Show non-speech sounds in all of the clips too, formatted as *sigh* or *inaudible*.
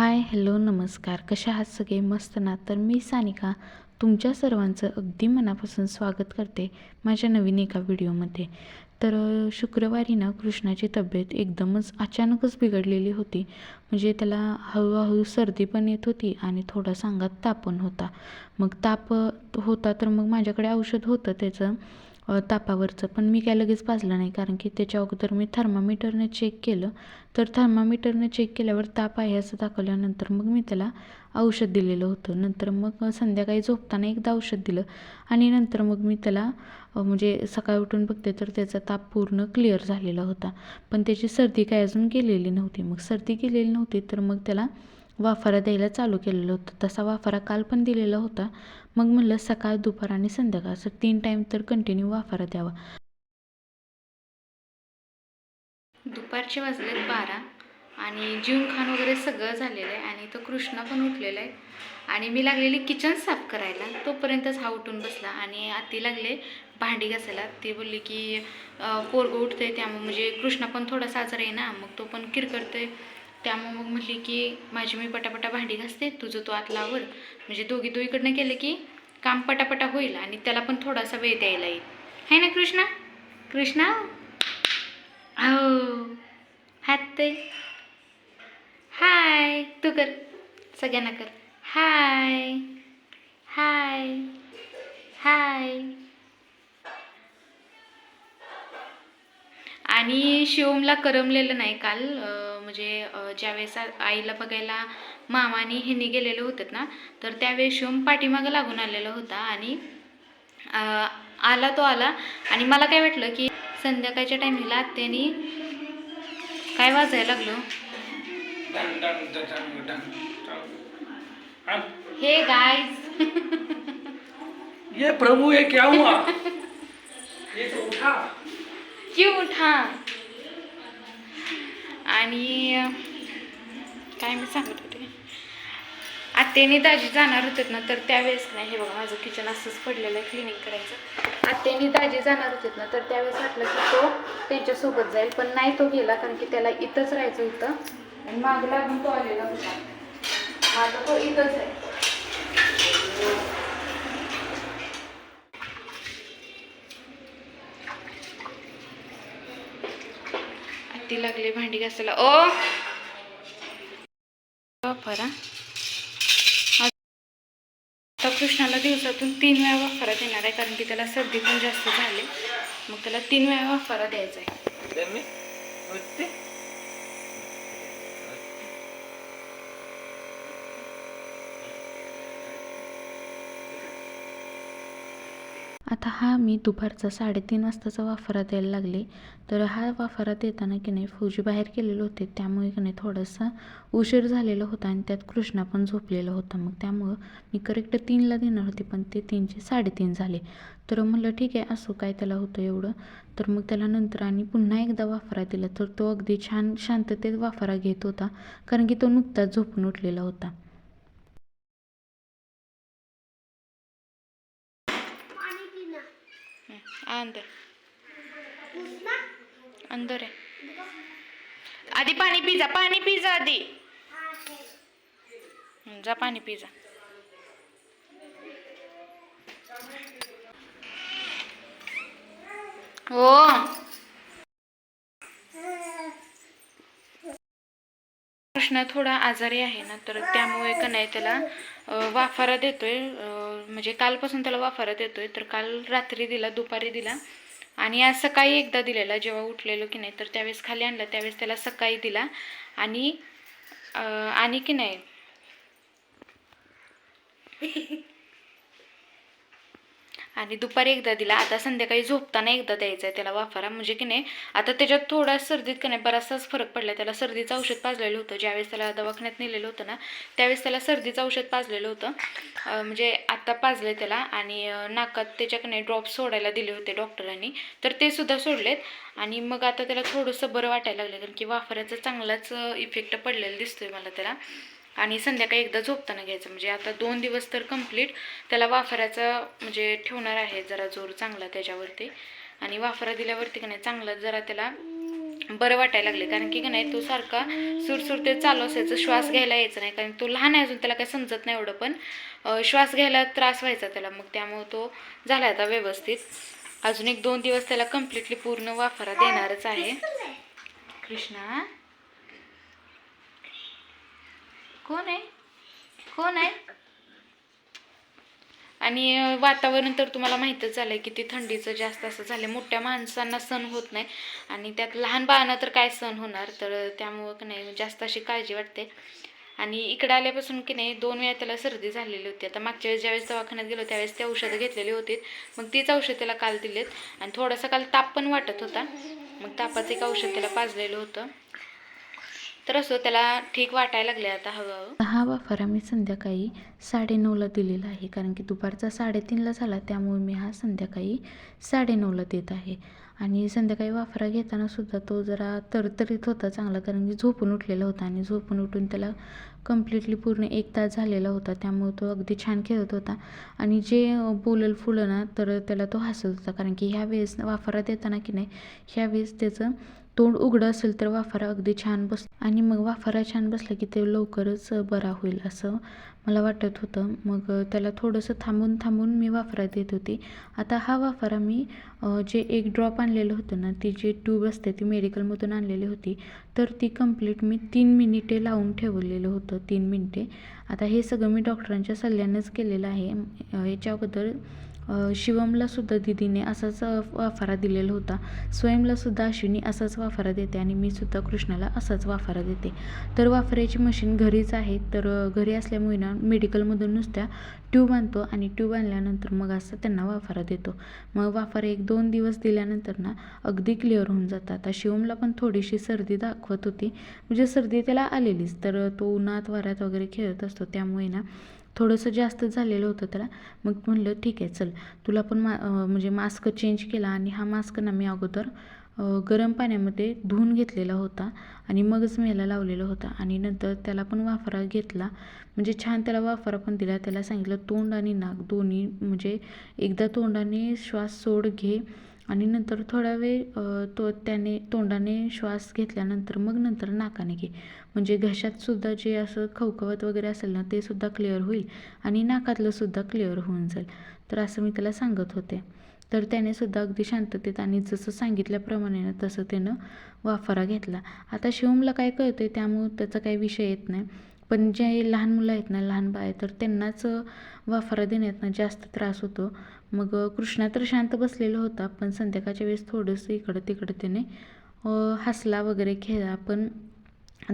Hi hello नमस्कार. कशा आहात सगळे? मस्त ना? तर मी सानिका तुमच्या सर्वांचं अगदी मनापासून स्वागत करते माझ्या नवीन एका व्हिडिओमध्ये. तर शुक्रवारी ना कृष्णाची तब्येत एकदमच अचानकच बिघडलेली होती. म्हणजे त्याला हळूहळू सर्दी पण येत होती आणि थोडासा अंगात ताप पण होता. मग ताप होता तर मग माझ्याकडे औषध होतं त्याचं. तापावरचं. पण मी काय लगेच पाजलं नाही कारण की त्याच्या अगोदर मी थर्मामीटरने चेक केलं. तर थर्मामीटरने चेक केल्यावर ताप आहे असं दाखवल्यानंतर मग मी त्याला औषध दिलेलं होतं. नंतर मग संध्याकाळी झोपताना एकदा औषध दिलं आणि नंतर मग मी त्याला म्हणजे सकाळी उठून बघते तर त्याचा ताप पूर्ण क्लिअर झालेला होता. पण त्याची सर्दी काय अजून गेलेली नव्हती. मग सर्दी गेलेली नव्हती तर मग त्याला वाफारा द्यायला चालू केलेलं होतं. तसा वाफारा काल पण दिलेला होता. मग म्हणलं सकाळ दुपार आणि संध्याकाळ असं तीन टाईम तर कंटिन्यू वाफारा द्यावा. दुपारचे वाजलेत बारा आणि जीवन खान वगैरे सगळं झालेलं आहे आणि तो कृष्णा पण उठलेला आहे. आणि मी लागलेली किचन साफ करायला. तोपर्यंतच हा उठून बसला आणि आती लागले भांडी घासायला. ती बोलली की पोरगं उठतंय त्यामुळे म्हणजे कृष्णा पण थोडासा आजार आहे ना मग तो पण किरकरतोय. त्यामुळे मग म्हटली की माझी मी पटापटा भांडी घासते तुझं तो आत लावर. म्हणजे दोघी दोघीकडनं केलं की काम पटापटा होईल आणि त्याला पण थोडासा वेळ द्यायला येईल. है ना कृष्णा? कृष्णा? हो. हात ते हाय. तू कर. सगळ्यांना कर. हाय. हाय. हाय. आणि शिवमला करमलेलं नाही काल म्हणजे ज्यावेळेस आईला बघायला मामा आणि ह्यांनी गेलेले होते ना तर त्यावेळेस शिवम पाठीमागं लागून आलेला होता आणि आला तो आला. आणि मला काय वाटलं की संध्याकाळच्या टायमिंगला आत्यानी काय वाजायला लागलो? हाँ, हे गाईज *laughs* ये प्रभु ये क्या हुआ? क्यूट हां. आणि काय मी सांगत होते? आत्याने दाजी जाणार होते ना तर त्यावेळेस नाही हे बघा माझं किचन असंच पडलेलं आहे क्लिनिंग करायचं. आत्याने दाजी जाणार होते ना तर त्यावेळेस वाटलं की तो त्यांच्यासोबत जाईल पण नाही तो गेला कारण की त्याला इथंच राहायचं होतं. आणि मागला लागून तो आलेला होता. माझा तो इथंच आहे. किती लागले भांडी घासायला. ओ! आता कृष्णाला दिवसातून तीन वेळा वाफारा देणार आहे कारण की त्याला सर्दी पण जास्त झाली. मग त्याला तीन वेळा वाफारा द्यायचा आहे. आता हा मी दुपारचा साडेतीन वाजताचा वाफारा द्यायला लागले. तर हा वाफारा देताना की नाही फौजी बाहेर गेलेले होते. त्यामुळे की नाही थोडासा उशीर झालेला होता आणि त्यात कृष्णा पण झोपलेला होता. मग त्यामुळं मी करेक्ट तीनला देणार होते पण ते तीनचे साडेतीन झाले. तर म्हटलं ठीक आहे असो काय त्याला होतं एवढं. तर मग त्याला नंतर आणि पुन्हा एकदा वाफारा दिला. तर तो अगदी छान शांततेत वाफारा घेत होता कारण की तो नुकताच झोपून उठलेला होता. अंदर अंदर आहे आधी पाणी पिजा पाणी पिजा आधी जा पाणी पिजा हो कृष्णा थोडा आजारी आहे ना तर त्यामुळे का नाही त्याला वाफारा देतोय म्हणजे कालपासून त्याला वाफारा येतोय तर काल रात्री दिला दुपारी दिला. आणि आज सकाळी एकदा दिलेला जेव्हा उठलेलो की नाही तर त्यावेळेस खाली आणलं त्यावेळेस त्याला सकाळी दिला. आणि आणि की नाही? *laughs* आणि दुपारी एकदा दिला. आता संध्याकाळी झोपताना एकदा द्यायचा आहे त्याला वाफारा. म्हणजे की नाही आता त्याच्यात थोडा सर्दीत का नाही बराचसाच फरक पडला त्याला सर्दीचं औषध पाजलेलं होतं. ज्यावेळेस त्याला दवाखान्यात नेलेलं होतं ना त्यावेळेस त्याला सर्दीचं औषध पाजलेलं होतं. म्हणजे आत्ता पाजलं त्याला आणि नाकात त्याच्याकडे ड्रॉप सोडायला दिले होते डॉक्टरांनी. तर ते सुद्धा सोडलेत. आणि मग आता त्याला थोडंसं बरं वाटायला लागलं कारण की वाफाऱ्याचा चांगलाच इफेक्ट पडलेला दिसतोय मला त्याला. आणि संध्याकाळी एकदा झोपताना घ्यायचं. म्हणजे आता दोन दिवस तर कंप्लीट त्याला वाफाऱ्याचा म्हणजे ठेवणार आहे जरा जोर चांगला त्याच्यावरती. आणि वाफारा दिल्यावरती का नाही चांगला जरा त्याला बरं वाटायला लागले. कारण की का नाही तो सारखा सुरसुर ते चालू असायचं. श्वास घ्यायला यायचं नाही. कारण तो लहान आहे अजून त्याला काही समजत नाही एवढं पण. श्वास घ्यायला त्रास व्हायचा त्याला. मग त्यामुळे तो झाला आता व्यवस्थित. अजून एक दोन दिवस त्याला कम्प्लिटली पूर्ण वाफारा देणारच आहे. कृष्णा? कोण आहे? कोण आहे? आणि वातावरण तर तुम्हाला माहीतच झालंय किती थंडीचं जास्त असं झालं मोठ्या माणसांना सण होत नाही. आणि त्यात लहान बाळांना तर काय सण होणार? तर त्यामुळं की नाही जास्त अशी काळजी वाटते. आणि इकडे आल्यापासून की नाही दोन वेळा त्याला सर्दी झालेली होती. आता मागच्या वेळेस ज्यावेळेस दवाखान्यात गेलो त्यावेळेस ते औषधं घेतलेली होती. मग तीच औषध त्याला काल दिलेत. आणि थोडासा काल ताप पण वाटत होता. मग तापाचं एक औषध त्याला पाजलेलं होतं. तर असं त्याला ठीक वाटायला लागले आता हळूहळू. हा वाफारा मी संध्याकाळी साडेनऊला दिलेला आहे. कारण की दुपारचा साडेतीनला झाला त्यामुळे मी हा संध्याकाळी साडेनऊला देत आहे. आणि संध्याकाळी वाफारा घेताना सुद्धा तो जरा तरतरीत होता चांगला कारण की झोपून उठलेला होता आणि झोपून उठून त्याला कम्प्लिटली पूर्ण एक तास झालेला होता. त्यामुळे तो अगदी छान खेळत होता. आणि जे बोलल फुलं ना तर त्याला तो हसत होता. कारण की ह्या वेळेस वाफारा देताना की नाही ह्या वेळेस त्याचं तोंड उघडं असेल तर वाफारा अगदी छान बस आणि मग वाफारा छान बसला की ते लवकरच बरा होईल असं मला वाटत होतं. मग त्याला थोडंसं थांबून थांबून मी वाफारा देत होती. आता हा वाफारा मी जे एक ड्रॉप आणलेलं होतं ना ती जी ट्यूब असते ती मेडिकलमधून आणलेली होती तर ती कंप्लीट मी तीन मिनिटे लावून ठेवलेलं होतं तीन मिनिटे. आता हे सगळं मी डॉक्टरांच्या सल्ल्यानंच केलेलं आहे. याच्या अगोदर शिवमला सुद्धा दिदीने असाच वाफारा दिलेला होता. स्वयंला सुद्धा अश्विनी असाच वाफारा देते आणि मी सुद्धा कृष्णाला असाच वाफारा देते. तर वाफऱ्याची मशीन घरीच आहे. तर घरी असल्यामुळे ना मेडिकलमधून नुसत्या ट्यूब आणतो आणि ट्यूब आणल्यानंतर मग असं त्यांना वाफारा देतो. मग वाफारा एक दोन दिवस दिल्यानंतर ना अगदी क्लिअर होऊन जातात. आता शिवमला पण थोडीशी सर्दी दाखवत होती. म्हणजे सर्दी त्याला आलेलीच. तर तो उन्हात वाऱ्यात वगैरे खेळत असतो. त्यामुळे ना थोडंसं जास्त झालेलं होतं त्याला. मग म्हणलं ठीक आहे चल. तुला पण मा म्हणजे मास्क चेंज केला आणि हा मास्क ना मी अगोदर गरम पाण्यामध्ये धुवून घेतलेला होता आणि मगच मी ह्याला लावलेला होता आणि नंतर त्याला पण वाफारा घेतला. म्हणजे छान त्याला वाफारा पण दिला. त्याला सांगितलं तोंड आणि नाक दोन्ही म्हणजे एकदा तोंडाने श्वास सोड घे. आणि नंतर थोडा वेळ तो त्याने तोंडाने श्वास घेतल्यानंतर मग नंतर नाकाने घे. म्हणजे घशातसुद्धा जे असं खवखवत वगैरे असेल ना ते सुद्धा क्लिअर होईल आणि नाकातलंसुद्धा क्लिअर होऊन जाईल. तर असं मी त्याला सांगत होते. तर त्याने सुद्धा अगदी शांततेत आणि जसं सांगितल्याप्रमाणे ना तसं त्यानं वाफारा घेतला. आता शिवमला काय कळतं त्यामुळं त्याचा काही विषय येत नाही. पण जे लहान मुलं आहेत ना लहान बाळ तर त्यांनाच वाफारा देण्यात ना जास्त त्रास होतो. मग कृष्णा तर शांत बसलेला होता पण संध्याकाळच्या वेळेस थोडंसं इकडं तिकडं त्याने हसला वगैरे खेळला. पण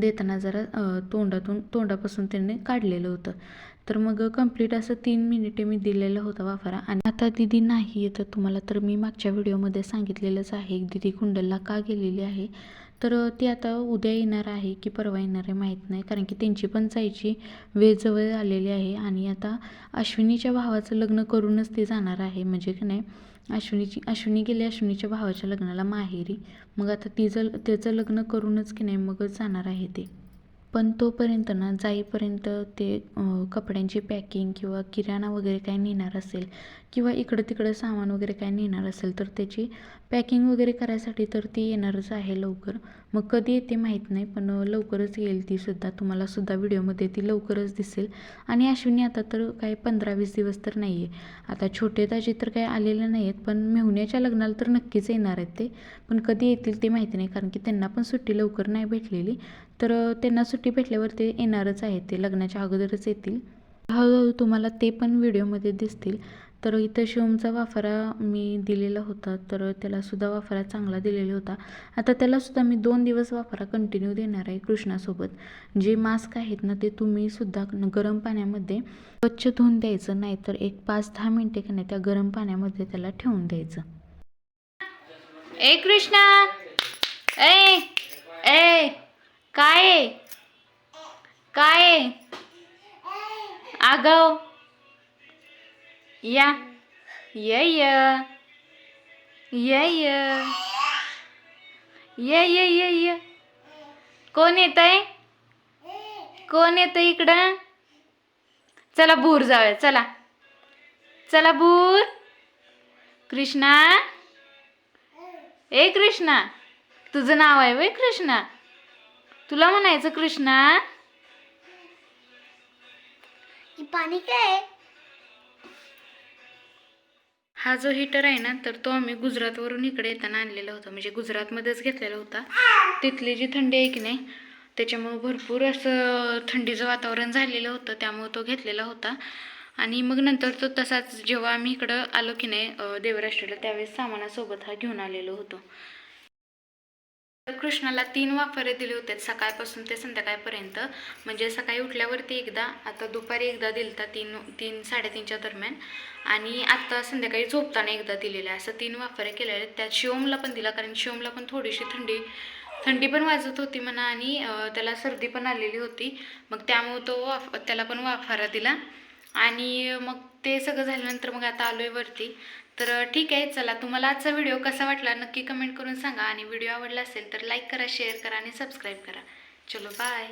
देताना जरा तोंडातून तोंडापासून त्याने काढलेलं होतं. तर मग कंप्लीट असं तीन मिनिटे मी दिलेलं होतं वाफारा. आणि आता दिदी नाही येतं तुम्हाला तर मी मागच्या व्हिडिओमध्ये सांगितलेलंच आहे. दिदी कुंडलला का गेलेली आहे? तर ती आता उद्या येणार आहे की परवा येणार आहे माहीत नाही. कारण की त्यांची पण जायची वेळ जवळ आलेली आहे आणि आता अश्विनीच्या भावाचं लग्न करूनच ते जाणार आहे. म्हणजे की नाही अश्विनीची अश्विनी गेली अश्विनीच्या भावाच्या लग्नाला माहेरी. मग आता तिचं त्याचं लग्न करूनच की नाही मगच जाणार आहे ते. पण तोपर्यंत ना जाईपर्यंत ते कपड्यांची पॅकिंग किंवा किराणा वगैरे काय नेणार असेल किंवा इकडं तिकडं सामान वगैरे काय नेणार असेल तर त्याची पॅकिंग वगैरे करायसाठी तर ती येणारच आहे लवकर. मग कधी येते माहीत नाही पण लवकरच येईल ती सुद्धा. तुम्हाला सुद्धा व्हिडिओमध्ये ती लवकरच दिसेल. आणि अश्विनी आता तर काही पंधरा वीस दिवस तर नाही आहे आता छोटे ताजे तर काही आलेले नाही आहेत पण मेहुण्याच्या लग्नाला तर नक्कीच येणार आहेत ते. पण कधी येतील ते माहिती नाही कारण की त्यांना पण सुट्टी लवकर नाही भेटलेली. तर त्यांना सुट्टी भेटल्यावर ते येणारच आहेत ते. लग्नाच्या अगोदरच येतील. हळूहळू तुम्हाला ते पण व्हिडिओमध्ये दिसतील. तर इथं शिवमचा वाफारा मी दिलेला होता तर त्यालासुद्धा वाफारा चांगला दिलेला होता. आता त्याला सुद्धा मी दोन दिवस वाफारा कंटिन्यू देणार आहे कृष्णासोबत. जे मास्क आहेत ना ते तुम्ही सुद्धा गरम पाण्यामध्ये स्वच्छ धुवून द्यायचं नाहीतर एक पाच दहा मिनटे का नाही त्या गरम पाण्यामध्ये त्याला ठेवून द्यायचं. ए कृष्णा! ए! ए! काय काय आगाव! या ये य ये य ये ये ये ये कोण येत आहे? कोण येत इकडं? चला भूर जाऊया. चला. चला भूर कृष्णा. ए कृष्णा. तुझं नाव आहे वय कृष्णा. तुला म्हणायचं कृष्णा. पाणी काय हा जो हीटर आहे ना तर तो आम्ही गुजरातवरून इकडे येताना आणलेला होता. म्हणजे गुजरातमध्येच घेतलेला होता. तिथली जी थंडी आहे की नाही त्याच्यामुळं भरपूर असं थंडीचं वातावरण झालेलं होतं. त्यामुळं तो घेतलेला होता. आणि मग नंतर तो तसाच जेव्हा आम्ही इकडं आलो की नाही देवराष्ट्रीला त्यावेळेस सामानासोबत हा घेऊन आलेलो होतो. तर कृष्णाला तीन वाफारे दिले होते सकाळपासून ते संध्याकाळपर्यंत. म्हणजे सकाळी उठल्यावरती एकदा आता दुपारी एकदा दिलता तीन तीन साडेतीनच्या दरम्यान. आणि आत्ता संध्याकाळी झोपताना एकदा दिलेला आहे असं तीन वाफारे केलेले आहेत. त्यात शिवमला पण दिला कारण शिवमला पण थोडीशी थंडी थंडी पण वाजत होती म्हणा आणि त्याला सर्दी पण आलेली होती. मग त्यामुळं तो वाफ त्याला पण वाफारा दिला. आणि मग ते सगळं झाल्यानंतर मग आता आलो आहे वरती. तर ठीक आहे चला तुम्हाला आजचा व्हिडिओ कसा वाटला नक्की कमेंट करून सांगा आणि व्हिडिओ आवडला असेल तर लाईक करा शेअर करा आणि सबस्क्राईब करा. चलो बाय.